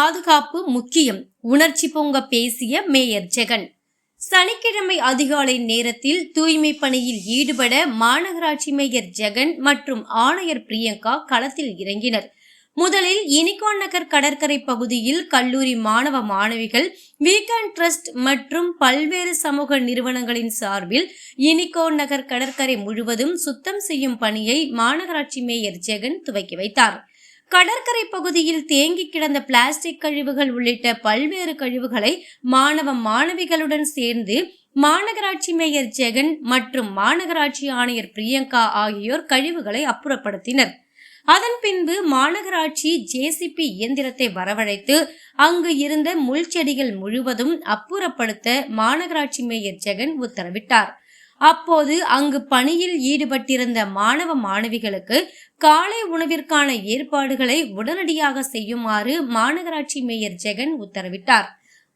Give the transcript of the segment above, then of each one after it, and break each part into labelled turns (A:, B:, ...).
A: பாதுகாப்பு முக்கியம். உணர்ச்சி பொங்க பேசிய மேயர் ஜெகன். சனிக்கிழமை அதிகாலை நேரத்தில் தூய்மை பணியில் ஈடுபட மாநகராட்சி மேயர் ஜெகன் மற்றும் ஆணையர் பிரியங்கா களத்தில் இறங்கினர். முதலில் இனிகான் நகர் கடற்கரை பகுதியில் கல்லூரி மாணவ மாணவிகள் வீக்கெண்ட் ட்ரஸ்ட் மற்றும் பல்வேறு சமூக நிறுவனங்களின் சார்பில் இனிகோன் நகர் கடற்கரை முழுவதும் சுத்தம் செய்யும் பணியை மாநகராட்சி மேயர் ஜெகன் துவக்கி வைத்தார். கடற்கரை பகுதியில் தேங்கி கிடந்த பிளாஸ்டிக் கழிவுகள் உள்ளிட்ட பல்வேறு கழிவுகளை மாணவ மாணவிகளுடன் சேர்ந்து மாநகராட்சி மேயர் ஜெகன் மற்றும் மாநகராட்சி ஆணையர் பிரியங்கா ஆகியோர் கழிவுகளை அப்புறப்படுத்தினர். அதன் பின்பு மாநகராட்சி ஜேசிபி இயந்திரத்தை வரவழைத்து அங்கு இருந்த முள் செடிகள் முழுவதும் அப்புறப்படுத்த மாநகராட்சி மேயர் ஜெகன் உத்தரவிட்டார். அப்போது அங்கு பணியில் ஈடுபட்டிருந்த மாணவ மாணவிகளுக்கு காலை உணவிற்கான ஏற்பாடுகளை உடனடியாக செய்யுமாறு மாநகராட்சி மேயர் ஜெகன் உத்தரவிட்டார்.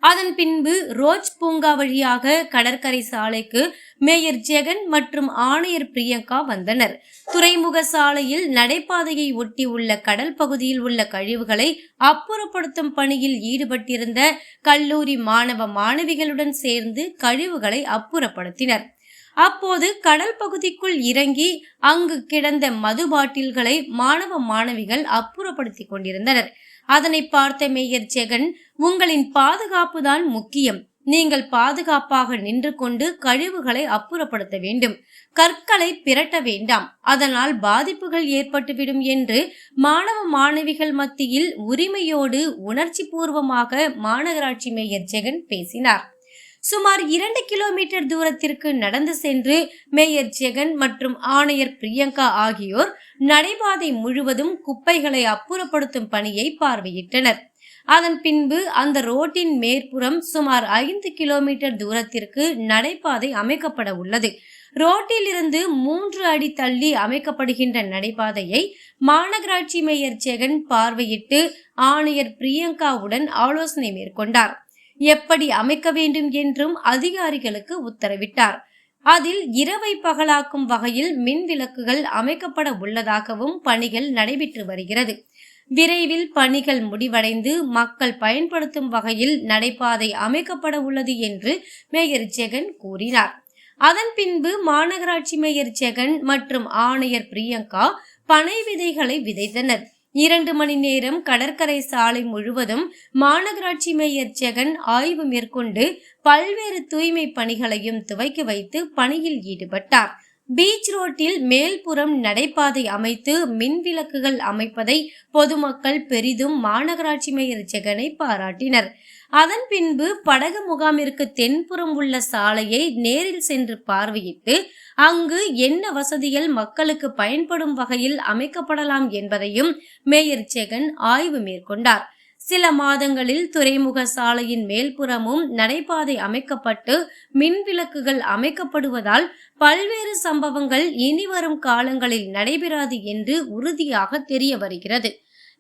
A: அதன் பின்பு ரோஜ் பூங்கா வழியாக கடற்கரை சாலைக்கு மேயர் ஜெகன் மற்றும் ஆணையர் பிரியங்கா வந்தனர். துறைமுக சாலையில் நடைபாதையை ஒட்டி உள்ள கடல் பகுதியில் உள்ள கழிவுகளை அப்புறப்படுத்தும் பணியில் ஈடுபட்டிருந்த கல்லூரி மாணவ மாணவிகளுடன் சேர்ந்து கழிவுகளை அப்புறப்படுத்தினர். அப்போது கடல் பகுதிக்குள் இறங்கி அங்கு கிடந்த மது பாட்டில்களை மாணவ மாணவிகள் அப்புறப்படுத்திக் கொண்டிருந்தனர். அதனை பார்த்த மேயர் ஜெகன் உங்களின் பாதுகாப்பு தான் முக்கியம். நீங்கள் பாதுகாப்பாக நின்று கொண்டு கழிவுகளை அப்புறப்படுத்த வேண்டும். கற்களை பிரட்ட வேண்டாம். அதனால் பாதிப்புகள் ஏற்பட்டுவிடும் என்று மாணவ மாணவிகள் மத்தியில் உரிமையோடு உணர்ச்சி பூர்வமாக மாநகராட்சி மேயர் ஜெகன் பேசினார். சுமார் இரண்டு கிலோமீட்டர் தூரத்திற்கு நடந்து சென்று மேயர் ஜெகன் மற்றும் ஆணையர் பிரியங்கா ஆகியோர் நடைபாதை முழுவதும் குப்பைகளை அப்புறப்படுத்தும் பணியை பார்வையிட்டனர். அதன் பின்பு அந்த ரோட்டின் மேற்புறம் சுமார் ஐந்து கிலோமீட்டர் தூரத்திற்கு நடைபாதை அமைக்கப்பட உள்ளது. ரோட்டிலிருந்து மூன்று அடி தள்ளி அமைக்கப்படுகின்ற நடைபாதையை மாநகராட்சி மேயர் ஜெகன் பார்வையிட்டு ஆணையர் பிரியங்காவுடன் ஆலோசனை மேற்கொண்டார். எப்படி அமைக்க வேண்டும் என்றும் அதிகாரிகளுக்கு உத்தரவிட்டார். அதில் இரவை பகலாக்கும் வகையில் மின் விளக்குகள் அமைக்கப்பட உள்ளதாகவும் பணிகள் நடைபெற்று வருகிறது. விரைவில் பணிகள் முடிவடைந்து மக்கள் பயன்படுத்தும் வகையில் நடைபாதை அமைக்கப்பட உள்ளது என்று மேயர் ஜெகன் கூறினார். அதன் பின்பு மாநகராட்சி மேயர் ஜெகன் மற்றும் ஆணையர் பிரியங்கா பனை விதைகளை விதைத்தனர். இரண்டு மணி நேரம் கடற்கரை சாலை முழுவதும் மாநகராட்சி மேயர் ஜெகன் ஆய்வு மேற்கொண்டு பல்வேறு தூய்மை பணிகளையும் துவக்கி வைத்து பணியில் ஈடுபட்டார். பீச் ரோட்டில் மேல்புறம் நடைபாதை அமைத்து மின் விளக்குகள் அமைப்பதை பொதுமக்கள் பெரிதும் மாநகராட்சி மேயர் ஜெகனை பாராட்டினர். அதன் பின்பு படகு முகாமிற்கு தென்புறம் உள்ள சாலையை நேரில் சென்று பார்வையிட்டு அங்கு என்ன வசதிகள் மக்களுக்கு பயன்படும் வகையில் அமைக்கப்படலாம் என்பதையும் மேயர் ஜெகன் ஆய்வு மேற்கொண்டார். சில மாதங்களில் துறைமுக சாலையின் மேல்புறமும் நடைபாதை அமைக்கப்பட்டு மின் விளக்குகள் அமைக்கப்படுவதால் பல்வேறு சம்பவங்கள் இனி வரும் காலங்களில் நடைபெறாது என்று உறுதியாக தெரிய வருகிறது.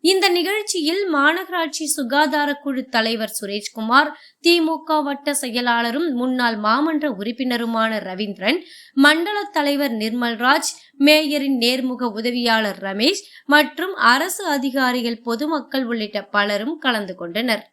A: இந்த நிகழ்ச்சியில் மாநகராட்சி சுகாதார குழு தலைவர் சுரேஷ்குமார் திமுக வட்ட செயலாளரும் முன்னாள் மாமன்ற உறுப்பினருமான ரவீந்திரன் மண்டல தலைவர் நிர்மல்ராஜ் மேயரின் நேர்முக உதவியாளர் ரமேஷ் மற்றும் அரசு அதிகாரிகள் பொதுமக்கள் உள்ளிட்ட பலரும் கலந்து கொண்டனர்.